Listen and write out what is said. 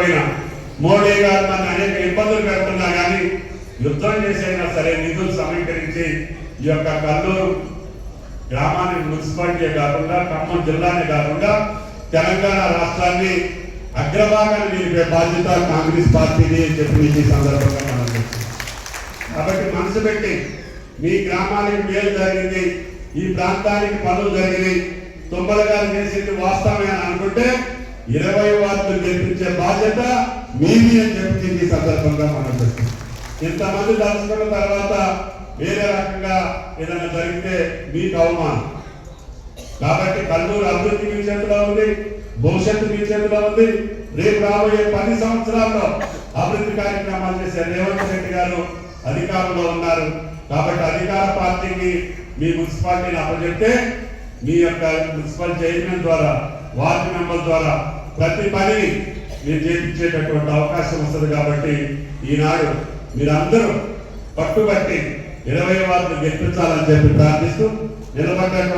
పెట్టకపోయినా మోడీ గారు మన అనేక ఇబ్బందులు పెడుతున్నా కానీ యుద్ధం చేసైనా సరే నిధులు సమీకరించి ఈ యొక్క కల్లూరు గ్రామానికి మున్సిపాలిటీ కాకుండా ఖమ్మం జిల్లానే కాకుండా తెలంగాణ రాష్ట్రాన్ని అగ్రభాగాన్ని నిలిపే బాధ్యత కాంగ్రెస్ పార్టీని అని చెప్పి ఈ సందర్భంగా మనం కాబట్టి మనసు పెట్టి మీ గ్రామానికి మేలు జరిగింది ఈ ప్రాంతానికి పనులు జరిగినాయి తుమ్మల గారు చేసింది వాస్తవమే అని అనుకుంటే ఇరవై వార్డులు గెలిపించే బాధ్యత మీది అని చెప్పి ఈ సందర్భంగా మనం చెప్తాం ఇంతమంది దాచుకున్న తర్వాత వేరే రకంగా ఏదైనా జరిగితే మీకు అవమానం. కాబట్టి కల్లూరు అభివృద్ధి మీ చేతిలో ఉంది భవిష్యత్తు మీ చేతిలో ఉంది. రేపు రాబోయే పది సంవత్సరాల్లో అభివృద్ధి కార్యక్రమాలు చేసే రేవంత్ రెడ్డి గారు అధికారంలో ఉన్నారు. కాబట్టి అధికార పార్టీకి మీ మున్సిపాలిటీని అప్పచెప్తే మీ యొక్క మున్సిపల్ చైర్మన్ ద్వారా వార్డు మెంబర్ ద్వారా ప్రతి పని మీరు చేయించేటటువంటి అవకాశం వస్తుంది కాబట్టి ఈనాడు మీరందరూ పట్టుబట్టి ఇరవై వారిని గెలిపించాలని చెప్పి ప్రార్థిస్తూ నిలబడ్డటువంటి